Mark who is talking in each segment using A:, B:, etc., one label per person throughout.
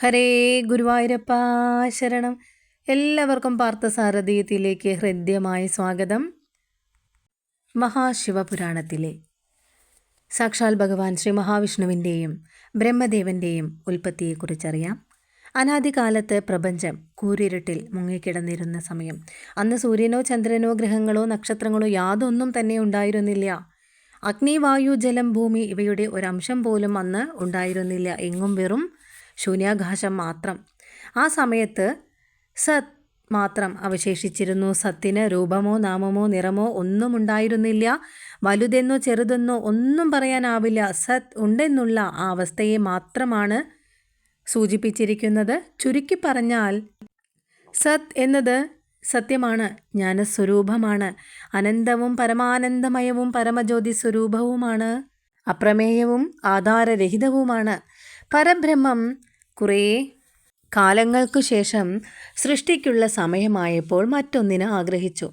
A: ഹരേ ഗുരുവായൂരപ്പ ശരണം. എല്ലാവർക്കും പാർത്ഥസാരഥീയത്തിലേക്ക് ഹൃദ്യമായ സ്വാഗതം. മഹാശിവപുരാണത്തിലെ സാക്ഷാൽ ഭഗവാൻ ശ്രീ മഹാവിഷ്ണുവിന്റെയും ബ്രഹ്മദേവന്റെയും ഉൽപ്പത്തിയെക്കുറിച്ചറിയാം. അനാദികാലത്ത് പ്രപഞ്ചം കൂരിരുട്ടിൽ മുങ്ങിക്കിടന്നിരുന്ന സമയം. അന്ന് സൂര്യനോ ചന്ദ്രനോ ഗ്രഹങ്ങളോ നക്ഷത്രങ്ങളോ യാതൊന്നും തന്നെ ഉണ്ടായിരുന്നില്ല. അഗ്നി വായു ജലം ഭൂമി ഇവയുടെ ഒരംശം പോലും അന്ന് ഉണ്ടായിരുന്നില്ല. എങ്ങും വെറും ശൂന്യാകാശം മാത്രം. ആ സമയത്ത് സത് മാത്രം അവശേഷിച്ചിരുന്നു. സത്തിന് രൂപമോ നാമമോ നിറമോ ഒന്നും ഉണ്ടായിരുന്നില്ല വലുതെന്നോ ചെറുതെന്നോ ഒന്നും പറയാനാവില്ല. സത് ഉണ്ടെന്നുള്ള ആ അവസ്ഥയെ മാത്രമാണ് സൂചിപ്പിച്ചിരിക്കുന്നത്. ചുരുക്കി പറഞ്ഞാൽ സത് എന്നത് സത്യമാണ് ജ്ഞാനസ്വരൂപമാണ് അനന്തവും പരമാനന്ദമയവും പരമജ്യോതി സ്വരൂപവുമാണ് അപ്രമേയവും ആധാരരഹിതവുമാണ്. പരബ്രഹ്മം കുറേ കാലങ്ങൾക്കു ശേഷം സൃഷ്ടിക്കുള്ള സമയമായപ്പോൾ മറ്റൊന്നിന് ആഗ്രഹിച്ചു.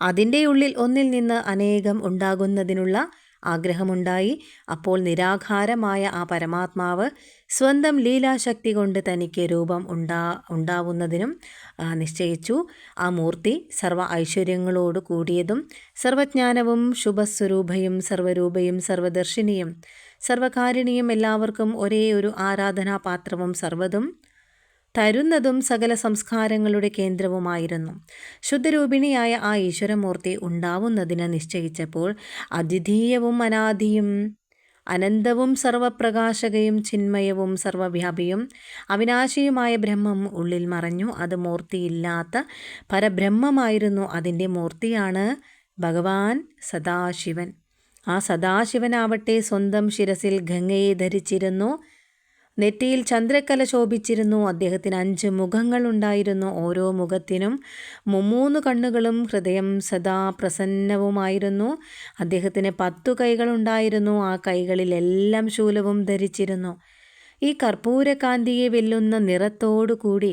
A: അതിന്റെ ഉള്ളിൽ ഒന്നിൽ നിന്ന് അനേകം ഉണ്ടാകുന്നതിനുള്ള ആഗ്രഹമുണ്ടായി. അപ്പോൾ നിരാകാരമായ ആ പരമാത്മാവ് സ്വന്തം ലീലാശക്തി കൊണ്ട് തനിക്ക് രൂപം ഉണ്ടാ ഉണ്ടാവുന്നതിനും നിശ്ചയിച്ചു. ആ മൂർത്തി സർവ ഐശ്വര്യങ്ങളോട് കൂടിയതും സർവജ്ഞാനവും ശുഭസ്വരൂപയും സർവരൂപയും സർവദർശിനിയും സർവകാരിണിയും എല്ലാവർക്കും ഒരേ ഒരു ആരാധനാപാത്രവും സർവതും തരുന്നതും സകല സംസ്കാരങ്ങളുടെ കേന്ദ്രവുമായിരുന്നു. ശുദ്ധരൂപിണിയായ ആ ഈശ്വരമൂർത്തി ഉണ്ടാവുന്നതിന് നിശ്ചയിച്ചപ്പോൾ അതിഥീയവും അനാദിയും അനന്തവും സർവപ്രകാശകയും ചിന്മയവും സർവവ്യാപിയും അവിനാശിയുമായ ബ്രഹ്മം ഉള്ളിൽ മറഞ്ഞു. അത് മൂർത്തിയില്ലാത്ത പരബ്രഹ്മമായിരുന്നു അതിന്റെ മൂർത്തിയാണ് ഭഗവാൻ സദാശിവൻ. ആ സദാശിവനാവട്ടെ സ്വന്തം ശിരസിൽ ഗംഗയെ ധരിച്ചിരുന്നു. നെറ്റിയിൽ ചന്ദ്രക്കല ശോഭിച്ചിരുന്നു. അദ്ദേഹത്തിന് അഞ്ച് മുഖങ്ങളുണ്ടായിരുന്നു ഓരോ മുഖത്തിനും മുമ്മൂന്ന് കണ്ണുകളും ഹൃദയം സദാ പ്രസന്നവുമായിരുന്നു. അദ്ദേഹത്തിന് പത്തു കൈകളുണ്ടായിരുന്നു ആ കൈകളിലെല്ലാം ശൂലവും ധരിച്ചിരുന്നു. ഈ കർപ്പൂരകാന്തിയെ വെല്ലുന്ന നിറത്തോടുകൂടി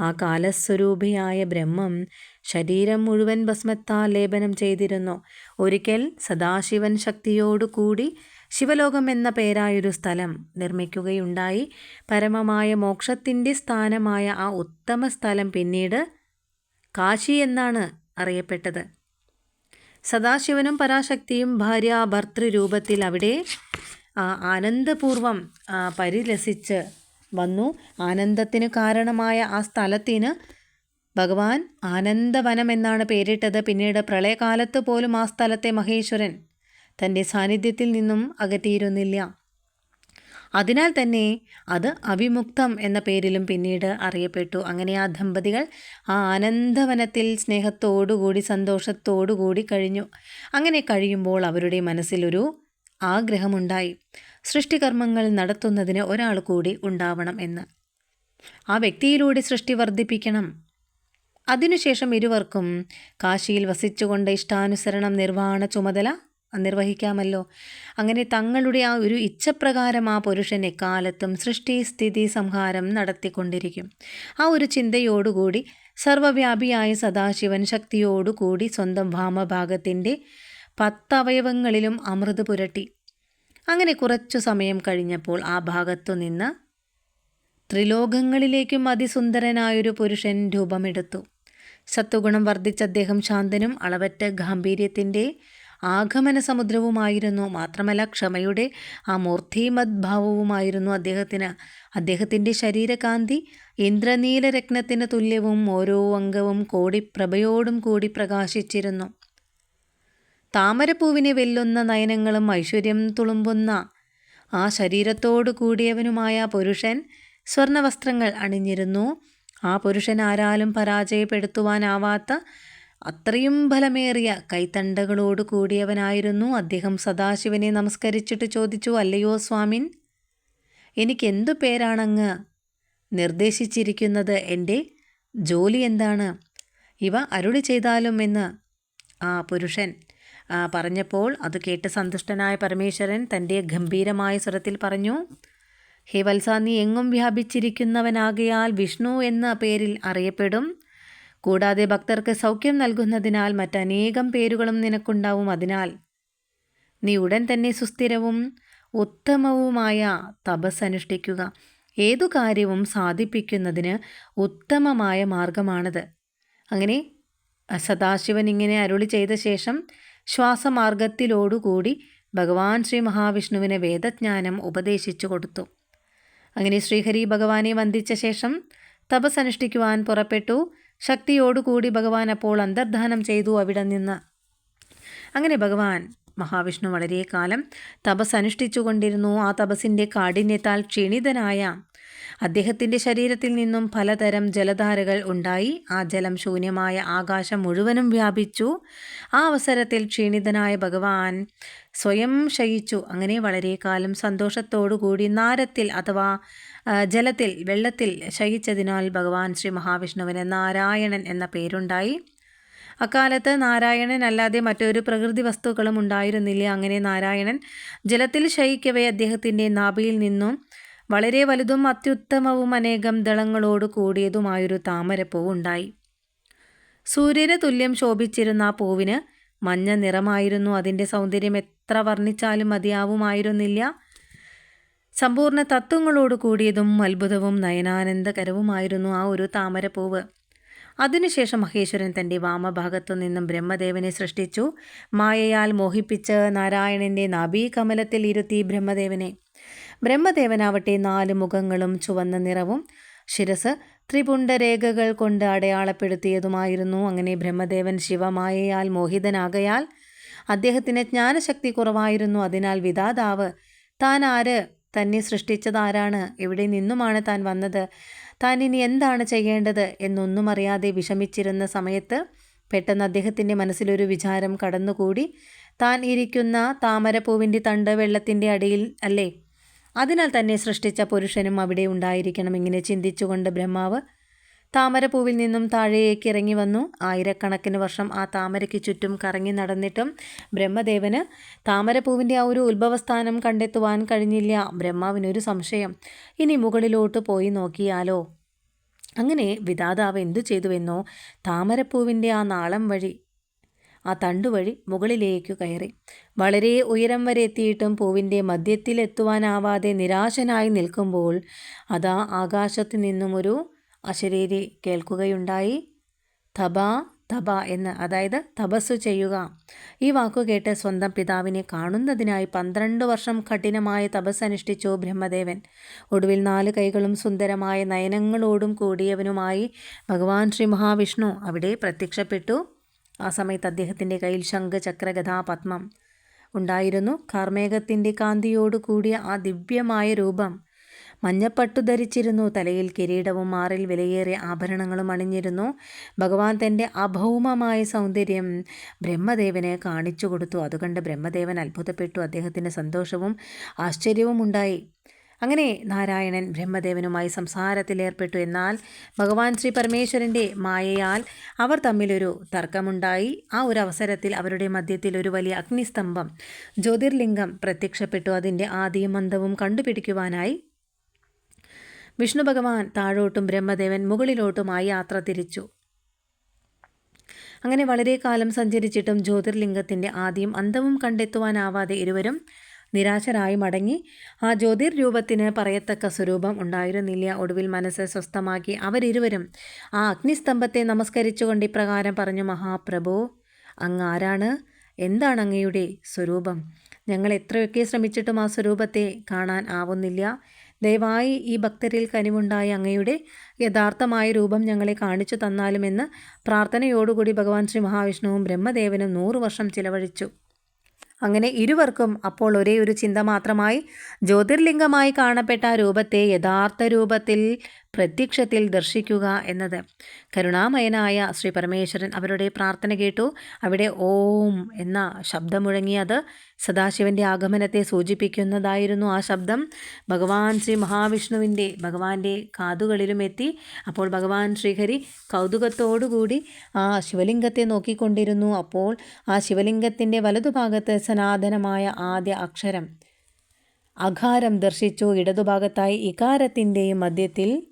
A: ആ കാലസ്വരൂപിയായ ബ്രഹ്മം ശരീരം മുഴുവൻ ഭസ്മത്താൽ ലേപനം ചെയ്തിരുന്നു. ഒരിക്കൽ സദാശിവൻ ശക്തിയോടുകൂടി ശിവലോകം എന്ന പേരായൊരു സ്ഥലം നിർമ്മിക്കുകയുണ്ടായി. പരമമായ മോക്ഷത്തിന്റെ സ്ഥാനമായ ആ ഉത്തമ സ്ഥലം പിന്നീട് കാശി എന്നാണ് അറിയപ്പെട്ടത്. സദാശിവനും പരാശക്തിയും ഭാര്യ ഭർത്തൃരൂപത്തിൽ അവിടെ ആനന്ദപൂർവം പരിലസിച്ച് വന്നു. ആനന്ദത്തിന് കാരണമായ ആ സ്ഥലത്തിന് ഭഗവാൻ ആനന്ദവനം എന്നാണ് പേരിട്ടത്. പിന്നീട് പ്രളയകാലത്ത് പോലും ആ സ്ഥലത്തെ മഹേശ്വരൻ തന്റെ സാന്നിധ്യത്തിൽ നിന്നും അകറ്റിയിരുന്നില്ല. അതിനാൽ തന്നെ അത് അവിമുക്തം എന്ന പേരിലും പിന്നീട് അറിയപ്പെട്ടു. അങ്ങനെ ആ ദമ്പതികൾ ആ ആനന്ദവനത്തിൽ സ്നേഹത്തോടുകൂടി സന്തോഷത്തോടുകൂടി കഴിഞ്ഞു. അങ്ങനെ കഴിയുമ്പോൾ അവരുടെ മനസ്സിലൊരു ആഗ്രഹമുണ്ടായി. സൃഷ്ടികർമ്മങ്ങൾ നടത്തുന്നതിന് ഒരാൾ കൂടി ഉണ്ടാവണം എന്ന്. ആ വ്യക്തിയിലൂടെ സൃഷ്ടി വർദ്ധിപ്പിക്കണം. അതിനുശേഷം ഇരുവർക്കും കാശിയിൽ വസിച്ചുകൊണ്ട് ഇഷ്ടാനുസരണം നിർവഹണ ചുമതല നിർവഹിക്കാമല്ലോ. അങ്ങനെ തങ്ങളുടെ ആ ഒരു ഇച്ഛപ്രകാരം ആ പുരുഷൻ എക്കാലത്തും സൃഷ്ടി സ്ഥിതി സംഹാരം നടത്തിക്കൊണ്ടിരിക്കും. ആ ഒരു ചിന്തയോടുകൂടി സർവവ്യാപിയായ സദാശിവൻ ശക്തിയോടുകൂടി സ്വന്തം വാമഭാഗത്തിന്റെ പത്തവയവങ്ങളിലും അമൃത് പുരട്ടി. അങ്ങനെ കുറച്ചു സമയം കഴിഞ്ഞപ്പോൾ ആ ഭാഗത്തു നിന്ന് ത്രിലോകങ്ങളിലേക്കും അതിസുന്ദരനായൊരു പുരുഷൻ രൂപമെടുത്തു. സത്വഗുണം വർദ്ധിച്ച അദ്ദേഹം ശാന്തനും അളവറ്റ ഗാംഭീര്യത്തിന്റെ ആഗമന സമുദ്രവുമായിരുന്നു മാത്രമല്ല ക്ഷമയുടെ ആ മൂർത്തിമദ്ഭാവവുമായിരുന്നു അദ്ദേഹത്തിന്. അദ്ദേഹത്തിന്റെ ശരീരകാന്തി ഇന്ദ്രനീല രത്നത്തിന് തുല്യവും ഓരോ അംഗവും കോടിപ്രഭയോടും കൂടി പ്രകാശിച്ചിരുന്നു. താമരപ്പൂവിനെ വെല്ലുന്ന നയനങ്ങളും ഐശ്വര്യം തുളുമ്പുന്ന ആ ശരീരത്തോടു കൂടിയവനുമായ പുരുഷൻ സ്വർണവസ്ത്രങ്ങൾ അണിഞ്ഞിരുന്നു. ആ പുരുഷൻ ആരാലും പരാജയപ്പെടുത്തുവാനാവാത്ത അത്രയും ഫലമേറിയ കൈത്തണ്ടകളോട് കൂടിയവനായിരുന്നു. അദ്ദേഹം സദാശിവനെ നമസ്കരിച്ചിട്ട് ചോദിച്ചു അല്ലയോ സ്വാമിൻ എനിക്കെന്തു പേരാണങ്ങ് നിർദ്ദേശിച്ചിരിക്കുന്നത്? എന്റെ ജോലി എന്താണ്? ഇവ അരുളി ചെയ്താലും എന്ന്. ആ പുരുഷൻ പറഞ്ഞപ്പോൾ അത് കേട്ട് സന്തുഷ്ടനായ പരമേശ്വരൻ തന്റെ ഗംഭീരമായ സ്വരത്തിൽ പറഞ്ഞു ഹേ വത്സ നീ എങ്ങും വ്യാപിച്ചിരിക്കുന്നവനാകയാൽ വിഷ്ണു എന്ന പേരിൽ അറിയപ്പെടും. കൂടാതെ ഭക്തർക്ക് സൗഖ്യം നൽകുന്നതിനാൽ മറ്റനേകം പേരുകളും നിനക്കുണ്ടാവും. അതിനാൽ നീ ഉടൻ തന്നെ സുസ്ഥിരവും ഉത്തമവുമായ തപസ് അനുഷ്ഠിക്കുക. ഏതു കാര്യവും സാധിപ്പിക്കുന്നതിന് ഉത്തമമായ മാർഗമാണത്. അങ്ങനെ സദാശിവൻ ഇങ്ങനെ അരുളി ചെയ്ത ശേഷം ശ്വാസമാർഗത്തിലോടുകൂടി ഭഗവാൻ ശ്രീ മഹാവിഷ്ണുവിനെ വേദജ്ഞാനം ഉപദേശിച്ചു കൊടുത്തു. അങ്ങനെ ശ്രീഹരി ഭഗവാനെ വന്ദിച്ച ശേഷം തപസ് അനുഷ്ഠിക്കുവാൻ പുറപ്പെട്ടു. ശക്തിയോടുകൂടി ഭഗവാൻ അപ്പോൾ അന്തർധാനം ചെയ്തു അവിടെ നിന്ന്. അങ്ങനെ ഭഗവാൻ മഹാവിഷ്ണു വളരെ കാലം തപസ് അനുഷ്ഠിച്ചുകൊണ്ടിരുന്നു ആ തപസ്സിന്റെ കാഠിന്യത്താൽ ക്ഷീണിതനായ അദ്ദേഹത്തിന്റെ ശരീരത്തിൽ നിന്നും പലതരം ജലധാരകൾ ഉണ്ടായി. ആ ജലം ശൂന്യമായ ആകാശം മുഴുവനും വ്യാപിച്ചു. ആ അവസരത്തിൽ ക്ഷീണിതനായ ഭഗവാൻ സ്വയം ശയിച്ചു. അങ്ങനെ വളരെ കാലം സന്തോഷത്തോടുകൂടി നാരത്തിൽ അഥവാ ജലത്തിൽ വെള്ളത്തിൽ ശയിച്ചതിനാൽ ഭഗവാൻ ശ്രീ മഹാവിഷ്ണുവിന് നാരായണൻ എന്ന പേരുണ്ടായി. അക്കാലത്ത് നാരായണൻ അല്ലാതെ മറ്റൊരു പ്രകൃതി വസ്തുക്കളും ഉണ്ടായിരുന്നില്ല. അങ്ങനെ നാരായണൻ ജലത്തിൽ ശയിക്കവേ അദ്ദേഹത്തിന്റെ നാഭിയിൽ നിന്നും വളരെ വലുതും അത്യുത്തമവും അനേകം ദളങ്ങളോട് കൂടിയതുമായൊരു താമരപ്പൂവ് ഉണ്ടായി. സൂര്യന് തുല്യം ശോഭിച്ചിരുന്ന ആ പൂവിന് മഞ്ഞ നിറമായിരുന്നു. അതിന്റെ സൗന്ദര്യം എത്ര വർണിച്ചാലും മതിയാവുമായിരുന്നില്ല. സമ്പൂർണ തത്വങ്ങളോട് കൂടിയതും അത്ഭുതവും നയനാനന്ദകരവുമായിരുന്നു ആ ഒരു താമരപ്പൂവ്. അതിനുശേഷം മഹേശ്വരൻ തന്റെ വാമഭാഗത്തു നിന്നും ബ്രഹ്മദേവനെ സൃഷ്ടിച്ചു. മായയാൽ മോഹിപ്പിച്ച് നാരായണന്റെ നാഭീകമലത്തിൽ ഇരുത്തി ബ്രഹ്മദേവനെ. ബ്രഹ്മദേവനാവട്ടെ നാല് മുഖങ്ങളും ചുവന്ന നിറവും. ശിരസ് ത്രിപുണ്ടരേഖകൾ കൊണ്ട് അടയാളപ്പെടുത്തിയതുമായിരുന്നു. അങ്ങനെ ബ്രഹ്മദേവൻ ശിവമായയാൽ മോഹിതനാകയാൽ അദ്ദേഹത്തിന് ജ്ഞാനശക്തി കുറവായിരുന്നു. അതിനാൽ വിധാതാവ് താൻ ആര്? തന്നെ സൃഷ്ടിച്ചതാരാണ്? എവിടെ നിന്നുമാണ് താൻ വന്നത്? താൻ ഇനി എന്താണ് ചെയ്യേണ്ടത്? എന്നൊന്നും അറിയാതെ വിഷമിച്ചിരുന്ന സമയത്ത് പെട്ടെന്ന് അദ്ദേഹത്തിന്റെ മനസ്സിലൊരു വിചാരം കടന്നുകൂടി. താൻ ഇരിക്കുന്ന താമരപ്പൂവിന്റെ തണ്ട് വെള്ളത്തിന്റെ അടിയിൽ അല്ലേ? അതിനാൽ തന്നെ സൃഷ്ടിച്ച പുരുഷനും അവിടെ ഉണ്ടായിരിക്കണം ഇങ്ങനെ ചിന്തിച്ചുകൊണ്ട് ബ്രഹ്മാവ് താമരപ്പൂവിൽ നിന്നും താഴേക്ക് ഇറങ്ങി വന്നു. ആയിരക്കണക്കിന് വർഷം ആ താമരയ്ക്ക് ചുറ്റും കറങ്ങി നടന്നിട്ടും ബ്രഹ്മദേവന് താമരപ്പൂവിന്റെ ആ ഒരു ഉത്ഭവസ്ഥാനം കണ്ടെത്തുവാൻ കഴിഞ്ഞില്ല. ബ്രഹ്മാവിനൊരു സംശയം. ഇനി മുകളിലോട്ട് പോയി നോക്കിയാലോ? അങ്ങനെ വിധാതാവ് എന്തു ചെയ്തുവെന്നോ? താമരപ്പൂവിന്റെ ആ നാളം വഴി ആ തണ്ടുവഴി മുകളിലേക്ക് കയറി. വളരെ ഉയരം വരെ എത്തിയിട്ടും പൂവിന്റെ മധ്യത്തിലെത്തുവാനാവാതെ നിരാശനായി നിൽക്കുമ്പോൾ അതാ ആകാശത്തു നിന്നും ഒരു അശരീരി കേൾക്കുകയുണ്ടായി. തബ തബ എന്ന് അതായത് തപസ്സു ചെയ്യുക. ഈ വാക്കു കേട്ട് സ്വന്തം പിതാവിനെ കാണുന്നതിനായി പന്ത്രണ്ട് വർഷം കഠിനമായ തപസ് അനുഷ്ഠിച്ചു ബ്രഹ്മദേവൻ. ഒടുവിൽ നാല് കൈകളും സുന്ദരമായ നയനങ്ങളോടും കൂടിയവനുമായി ഭഗവാൻ ശ്രീ മഹാവിഷ്ണു അവിടെ പ്രത്യക്ഷപ്പെട്ടു. ആ സമയത്ത് അദ്ദേഹത്തിന്റെ കയ്യിൽ ശംഖ ചക്ര ഗഥാ പത്മം ഉണ്ടായിരുന്നു. കാർമേഘത്തിന്റെ കാന്തിയോടു കൂടിയ ആ ദിവ്യമായ രൂപം മഞ്ഞപ്പട്ടു ധരിച്ചിരുന്നു. തലയിൽ കിരീടവും മാറിൽ വിലയേറിയ ആഭരണങ്ങളും അണിഞ്ഞിരുന്നു. ഭഗവാൻ തന്റെ അഭൗമമായ സൗന്ദര്യം ബ്രഹ്മദേവനെ കാണിച്ചു കൊടുത്തു. അതുകൊണ്ട് ബ്രഹ്മദേവൻ അത്ഭുതപ്പെട്ടു. അദ്ദേഹത്തിന് സന്തോഷവും ആശ്ചര്യവും ഉണ്ടായി. അങ്ങനെ നാരായണൻ ബ്രഹ്മദേവനുമായി സംസാരത്തിലേർപ്പെട്ടു എന്നാൽ ഭഗവാൻ ശ്രീ പരമേശ്വരന്റെ മായയാൽ അവർ തമ്മിലൊരു തർക്കമുണ്ടായി. ആ ഒരു അവസരത്തിൽ അവരുടെ മധ്യത്തിൽ ഒരു വലിയ അഗ്നിസ്തംഭം ജ്യോതിർലിംഗം പ്രത്യക്ഷപ്പെട്ടു. അതിന്റെ ആദ്യം മന്ദവും കണ്ടുപിടിക്കുവാനായി വിഷ്ണു ഭഗവാൻ താഴോട്ടും ബ്രഹ്മദേവൻ മുകളിലോട്ടുമായി യാത്ര തിരിച്ചു. അങ്ങനെ വളരെ കാലം സഞ്ചരിച്ചിട്ടും ജ്യോതിർലിംഗത്തിന്റെ ആദ്യം അന്തവും കണ്ടെത്തുവാനാവാതെ ഇരുവരും നിരാശരായി മടങ്ങി. ആ ജ്യോതിർ രൂപത്തിന് പറയത്തക്ക സ്വരൂപം ഉണ്ടായിരുന്നില്ല. ഒടുവിൽ മനസ്സ് സ്വസ്ഥമാക്കി അവരിരുവരും ആ അഗ്നിസ്തംഭത്തെ നമസ്കരിച്ചുകൊണ്ട് ഇപ്രകാരം പറഞ്ഞു മഹാപ്രഭു അങ്ങ് ആരാണ് എന്താണ് അങ്ങയുടെ സ്വരൂപം? ഞങ്ങൾ എത്രയൊക്കെ ശ്രമിച്ചിട്ടും ആ സ്വരൂപത്തെ കാണാൻ ആവുന്നില്ല. ദയവായി ഈ ഭക്തരിൽ കനിവുണ്ടായ അങ്ങയുടെ യഥാർത്ഥമായ രൂപം ഞങ്ങളെ കാണിച്ചു തന്നാലുമെന്ന് പ്രാർത്ഥനയോടുകൂടി ഭഗവാൻ ശ്രീ മഹാവിഷ്ണുവും ബ്രഹ്മദേവനും നൂറു വർഷം ചിലവഴിച്ചു. അങ്ങനെ ഇരുവർക്കും അപ്പോൾ ഒരേ ഒരു ചിന്ത മാത്രമായി ജ്യോതിർലിംഗമായി കാണപ്പെട്ട രൂപത്തെ യഥാർത്ഥ രൂപത്തിൽ പ്രത്യക്ഷത്തിൽ ദർശിക്കുക എന്നത്. കരുണാമയനായ ശ്രീ പരമേശ്വരൻ അവരുടെ പ്രാർത്ഥന കേട്ടു. അവിടെ ഓം എന്ന ശബ്ദം മുഴങ്ങിയത് സദാശിവന്റെ ആഗമനത്തെ സൂചിപ്പിക്കുന്നതായിരുന്നു ആ ശബ്ദം. ഭഗവാൻ ശ്രീ മഹാവിഷ്ണുവിന്റെ ഭഗവാന്റെ കാതുകളിലും എത്തി. അപ്പോൾ ഭഗവാൻ ശ്രീഹരി കൗതുകത്തോടുകൂടി ആ ശിവലിംഗത്തെ നോക്കിക്കൊണ്ടിരുന്നു. അപ്പോൾ ആ ശിവലിംഗത്തിന്റെ വലതുഭാഗത്ത് സനാതനമായ ആദ്യ അക്ഷരം അഘാരം ദർശിച്ചു. ഇടതുഭാഗത്തായി ഇകാരത്തിന്റെയും മധ്യത്തിൽ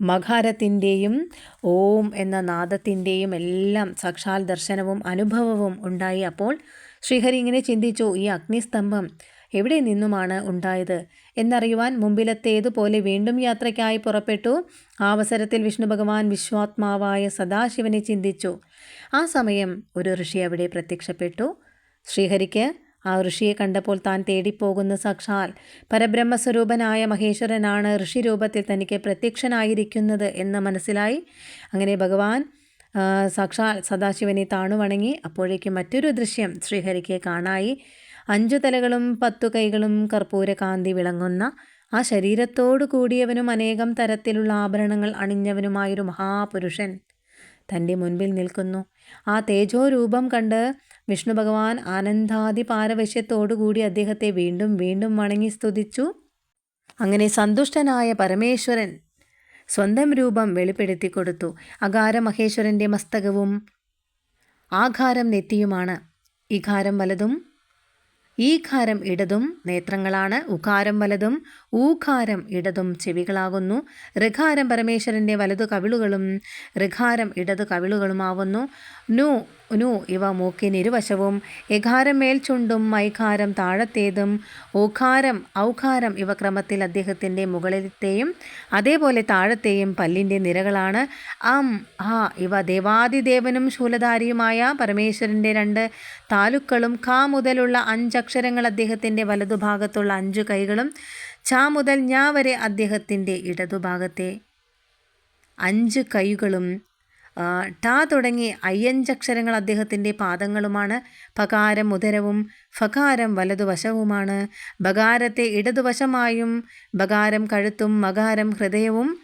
A: മകാരത്തിന്റെയും ഓം എന്ന നാദത്തിന്റെയും എല്ലാം സാക്ഷാൽ ദർശനവും അനുഭവവും ഉണ്ടായി. അപ്പോൾ ശ്രീഹരി ഇങ്ങനെ ചിന്തിച്ചു ഈ അഗ്നിസ്തംഭം എവിടെ നിന്നുമാണ് ഉണ്ടായത്? എന്നറിയുവാൻ മുമ്പിലത്തേതുപോലെ വീണ്ടും യാത്രയ്ക്കായി പുറപ്പെട്ടു. ആ അവസരത്തിൽ വിഷ്ണു ഭഗവാൻ വിശ്വാത്മാവായ സദാശിവനെ ചിന്തിച്ചു. ആ സമയം ഒരു ഋഷി അവിടെ പ്രത്യക്ഷപ്പെട്ടു. ശ്രീഹരിക്ക് ആ ഋഷിയെ കണ്ടപ്പോൾ താൻ തേടിപ്പോകുന്ന സാക്ഷാൽ. പരബ്രഹ്മസ്വരൂപനായ മഹേശ്വരനാണ് ഋഷി രൂപത്തിൽ തനിക്ക് പ്രത്യക്ഷനായിരിക്കുന്നത് എന്ന് മനസ്സിലായി. അങ്ങനെ ഭഗവാൻ സാക്ഷാൽ സദാശിവനെ താണുവണങ്ങി അപ്പോഴേക്കും മറ്റൊരു ദൃശ്യം ശ്രീഹരിക്ക് കാണായി. അഞ്ചു തലകളും പത്തു കൈകളും കർപ്പൂരകാന്തി വിളങ്ങുന്ന ആ ശരീരത്തോടു കൂടിയവനും അനേകം തരത്തിലുള്ള ആഭരണങ്ങൾ അണിഞ്ഞവനുമായൊരു മഹാപുരുഷൻ തന്റെ മുൻപിൽ നിൽക്കുന്നു. ആ തേജോ രൂപം കണ്ട് വിഷ്ണു ഭഗവാൻ ആനന്ദാദി പാരവശ്യത്തോടുകൂടി അദ്ദേഹത്തെ വീണ്ടും വീണ്ടും വണങ്ങി സ്തുതിച്ചു. അങ്ങനെ സന്തുഷ്ടനായ പരമേശ്വരൻ സ്വന്തം രൂപം വെളിപ്പെടുത്തി കൊടുത്തു. അകാര മഹേശ്വരന്റെ മസ്തകവും ആഘാരം നെറ്റിയുമാണ്. ഇഘാരം വലതും ഈഘാരം ഇടതും നേത്രങ്ങളാണ്. ഉഖാരം വലതും ഊഖാരം ഇടതും ചെവികളാകുന്നു. ഋഖാരം പരമേശ്വരന്റെ വലതു കവിളുകളും ഋഖാരം ഇടതു കവിളുകളുമാവുന്നു. നു നു ഇവ മൂക്കിനിരുവശവും എഘാരം മേൽചുണ്ടും മൈഖാരം താഴത്തേതും ഓഖാരം ഔഖാരം ഇവ ക്രമത്തിൽ അദ്ദേഹത്തിന്റെ മുകളിലത്തെയും അതേപോലെ താഴത്തെയും പല്ലിന്റെ നിരകളാണ്. അം ഹ ഇവ ദേവാദിദേവനും ശൂലധാരിയുമായ പരമേശ്വരന്റെ രണ്ട് താലുക്കളും ഖ മുതലുള്ള അഞ്ചക്ഷരങ്ങൾ അദ്ദേഹത്തിന്റെ വലതുഭാഗത്തുള്ള അഞ്ചു കൈകളും ച മുതൽ ഞാ വരെ അദ്ദേഹത്തിന്റെ ഇടതുഭാഗത്തെ അഞ്ച് കൈകളും ടാ തുടങ്ങി അയ്യഞ്ചക്ഷരങ്ങൾ അദ്ദേഹത്തിന്റെ പാദങ്ങളുമാണ്. പകാരം ഉദരവും ഫകാരം വലതുവശവുമാണ്. ബകാരത്തെ ഇടതുവശമായും ബകാരം കഴുത്തും മകാരം ഹൃദയവും.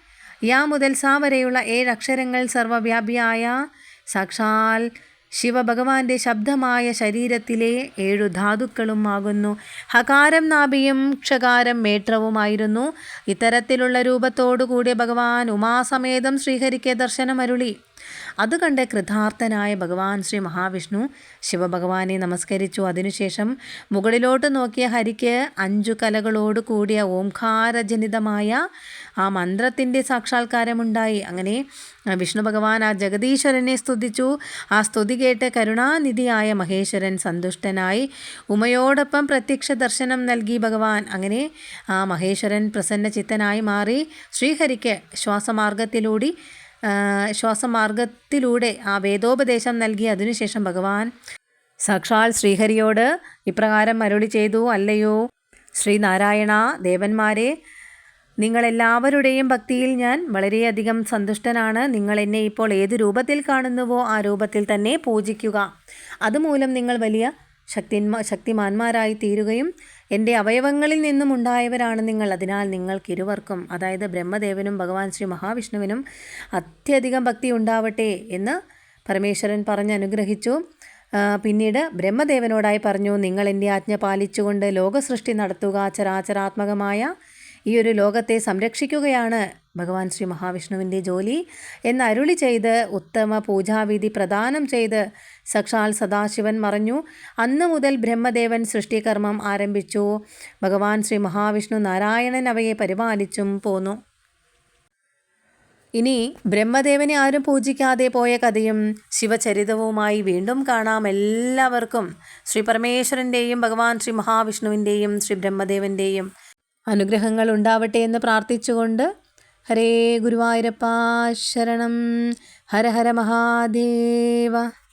A: യാ മുതൽ സാ വരെയുള്ള ഏഴ് അക്ഷരങ്ങൾ സർവവ്യാപിയായ സാക്ഷാൽ ശിവഭഗവാന്റെ ശബ്ദമായ ശരീരത്തിലെ ഏഴു ധാതുക്കളും ആകുന്നു ഹകാരം നാഭിയും ക്ഷകാരം മേട്രവുമായിരുന്നു ഇത്തരത്തിലുള്ള രൂപത്തോടുകൂടി ഭഗവാൻ ഉമാസമേതം ശ്രീഹരിക്ക് ദർശനമരുളി. അത് കണ്ട് കൃതാർത്ഥനായ ഭഗവാൻ ശ്രീ മഹാവിഷ്ണു ശിവഭഗവാനെ നമസ്കരിച്ചു. അതിനുശേഷം മുകളിലോട്ട് നോക്കിയ ഹരിക്ക് അഞ്ചു കലകളോട് കൂടിയ ഓംകാരജനിതമായ ആ മന്ത്രത്തിന്റെ സാക്ഷാത്കാരമുണ്ടായി. അങ്ങനെ വിഷ്ണു ഭഗവാൻ ആ ജഗദീശ്വരനെ സ്തുതിച്ചു. ആ സ്തുതി കേട്ട് കരുണാനിധിയായ മഹേശ്വരൻ സന്തുഷ്ടനായി ഉമയോടൊപ്പം പ്രത്യക്ഷ ദർശനം നൽകി ഭഗവാൻ. അങ്ങനെ ആ മഹേശ്വരൻ പ്രസന്നചിത്തനായി മാറി ശ്രീഹരിക്ക് ശ്വാസമാർഗത്തിലൂടെ ശ്വാസമാർഗത്തിലൂടെ ആ വേദോപദേശം നൽകി. അതിനുശേഷം ഭഗവാൻ സാക്ഷാൽ ശ്രീഹരിയോട് ഇപ്രകാരം അരുളി ചെയ്തു അല്ലയോ ശ്രീനാരായണ ദേവന്മാരെ നിങ്ങളെല്ലാവരുടെയും ഭക്തിയിൽ ഞാൻ വളരെയധികം സന്തുഷ്ടനാണ്. നിങ്ങൾ എന്നെ ഇപ്പോൾ ഏത് രൂപത്തിൽ കാണുന്നുവോ ആ രൂപത്തിൽ തന്നെ പൂജിക്കുക. അതുമൂലം നിങ്ങൾ വലിയ ശക്തിന്മാ ശക്തിമാന്മാരായി തീരുകയും എന്റെ അവയവങ്ങളിൽ നിന്നും ഉണ്ടായവരാണ് നിങ്ങൾ. അതിനാൽ നിങ്ങൾക്കിരുവർക്കും അതായത് ബ്രഹ്മദേവനും ഭഗവാൻ ശ്രീ മഹാവിഷ്ണുവിനും അത്യധികം ഭക്തി ഉണ്ടാവട്ടെ എന്ന് പരമേശ്വരൻ പറഞ്ഞ് അനുഗ്രഹിച്ചു. പിന്നീട് ബ്രഹ്മദേവനോടായി പറഞ്ഞു നിങ്ങൾ എന്റെ ആജ്ഞ പാലിച്ചുകൊണ്ട് ലോകസൃഷ്ടി നടത്തുക ചരാചരാത്മകമായ ഈ ഒരു ലോകത്തെ സംരക്ഷിക്കുകയാണ് ഭഗവാൻ ശ്രീ മഹാവിഷ്ണുവിന്റെ ജോലി. എന്ന് അരുളി ചെയ്ത് ഉത്തമ പൂജാവിധി പ്രദാനം ചെയ്ത് സക്ഷാൽ സദാശിവൻ മറഞ്ഞു. അന്ന് മുതൽ ബ്രഹ്മദേവൻ സൃഷ്ടികർമ്മം ആരംഭിച്ചു. ഭഗവാൻ ശ്രീ മഹാവിഷ്ണു നാരായണൻ അവയെ പരിപാലിച്ചും പോന്നു. ഇനി ബ്രഹ്മദേവനെ ആരും പൂജിക്കാതെ പോയ കഥയും ശിവചരിതവുമായി വീണ്ടും കാണാം എല്ലാവർക്കും. ശ്രീ പരമേശ്വരന്റെയും ഭഗവാൻ ശ്രീ മഹാവിഷ്ണുവിന്റെയും ശ്രീ ബ്രഹ്മദേവന്റെയും അനുഗ്രഹങ്ങൾ ഉണ്ടാവട്ടെ എന്ന് പ്രാർത്ഥിച്ചുകൊണ്ട് ഹരേ ഗുരുവായൂരപ്പ ശരണം. ഹര ഹര മഹാദേവ.